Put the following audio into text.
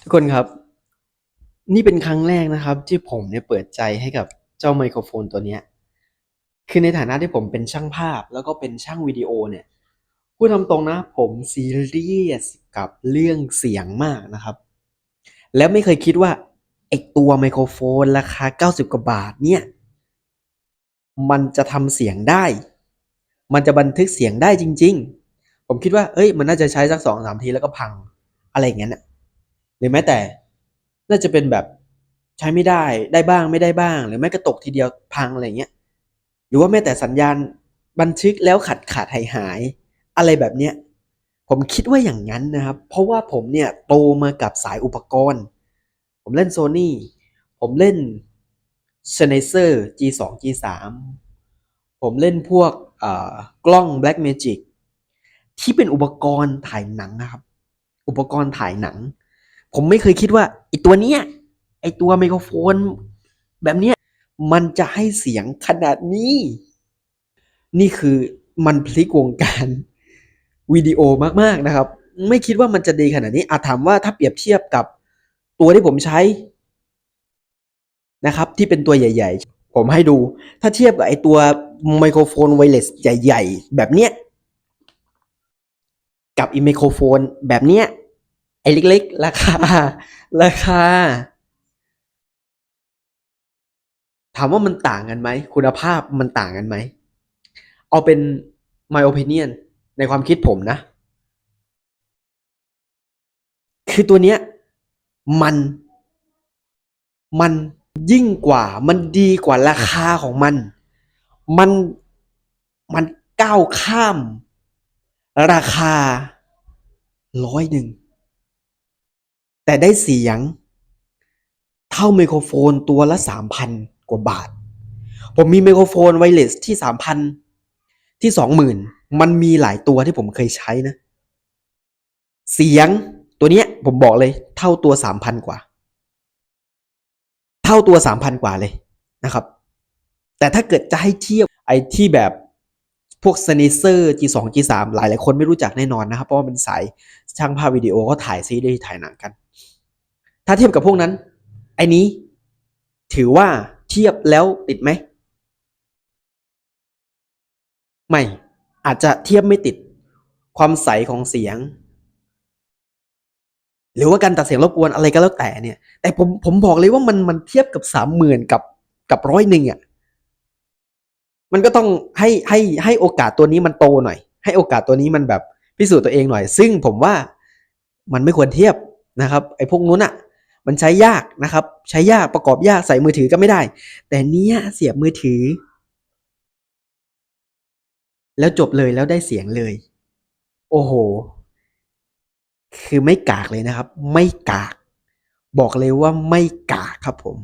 ทุกคนครับ นี่เป็นครั้งแรกนะครับ ที่ผมเนี่ยเปิดใจให้กับเจ้าไมโครโฟนตัวเนี้ยคือในฐานะที่ผมเป็นช่างภาพแล้วก็เป็นช่างวิดีโอเนี่ยพูดตามตรงนะ ผมซีเรียสกับเรื่องเสียงมากนะครับ แล้วไม่เคยคิดว่าไอตัวไมโครโฟนราคา 90 กว่าบาทเนี่ย มันจะทำเสียงได้ มันจะบันทึกเสียงได้จริง ๆ ผมคิดว่า เอ้ย มันน่าจะใช้สักสองสามทีแล้วก็พัง อะไรอย่างนั้นน่ะ หรือแม้แต่น่าจะเป็นแบบใช้ไม่ได้ได้บ้างไม่ได้บ้าง หรือแม้กระตกทีเดียวพังอะไรเงี้ยหรือว่าแม้แต่สัญญาณบันทึกแล้วขัดขาดหายหายอะไรแบบเนี้ยผมคิดว่าอย่างนั้นนะครับ เพราะว่าผมเนี่ยโตมากับสายอุปกรณ์ ผมเล่น Sony ผมเล่น Sennheiser G2 G3 ผมเล่นพวกเอ่อกล้อง Blackmagic ที่เป็นอุปกรณ์ถ่ายหนังนะครับ อุปกรณ์ถ่ายหนัง ผมไม่เคยคิดว่าไอตัวเนี้ยไอตัวไมโครโฟน แบบเนี้ยมันจะให้เสียงขนาดนี้ นี่คือมันพลิกวงการวิดีโอมากๆนะครับ ไม่คิดว่ามันจะดีขนาดนี้อาจถามว่าถ้าเปรียบเทียบกับตัวที่ผมใช้นะครับ ที่เป็นตัวใหญ่ ๆ ผมให้ดู ถ้าเทียบกับไอตัวไมโครโฟนไวเลสใหญ่ ๆ แบบเนี้ยกับอีไมโครโฟนแบบเนี้ย ไอ้เล็กๆ ราคา ราคา ถามว่ามันต่างกันไหม คุณภาพมันต่างกันไหม เอาเป็น my opinion ในความคิดผมนะ คือตัวเนี้ย มัน มันยิ่งกว่า มันดีกว่าราคาของมัน มัน มันก้าวข้าม ราคาร้อยหนึ่ง แต่ได้เสียง เท่าไมโครโฟนตัวละสามพันกว่าบาท ผมมีไมโครโฟนไวเลสที่สามพันที่สองหมื่นมันมีหลายตัวที่ผมเคยใช้นะ เสียงตัวเนี้ยผมบอกเลย เท่าตัวสามพันกว่า เท่าตัวสามพันกว่าเลยนะครับ แต่ถ้าเกิดจะให้เทียบไอ้ที่แบบพวก Sennheiser G2 G3 หลายหลายคนไม่รู้จักแน่นอนนะครับ เพราะว่าเป็นสายช่างภาพวิดีโอก็ถ่ายซีรีส์ถ่ายหนังกัน ถ้าเทียบกับพวกนั้น ไอ้นี้ ถือว่าเทียบแล้วติดไหม ไม่ อาจจะเทียบไม่ติด ความใสของเสียง หรือว่าการตัดเสียงรบกวนอะไรก็แล้วแต่เนี่ย แต่ผมผมบอกเลยว่ามันมันเทียบกับสามหมื่นกับกับร้อยหนึ่งอะ มันก็ต้องให้ให้ให้โอกาสตัวนี้มันโตหน่อย ให้โอกาสตัวนี้มันแบบพิสูจน์ตัวเองหน่อย ซึ่งผมว่ามันไม่ควรเทียบนะครับ ไอ้พวกนู้นอะ มันใช้ยากนะครับ ใช้ยากประกอบยากใส่มือถือก็ไม่ได้ แต่เนี้ยเสียบมือถือ แล้วจบเลยแล้วได้เสียงเลย โอ้โห คือไม่กากเลยนะครับ ไม่กาก บอกเลยว่าไม่กากครับผม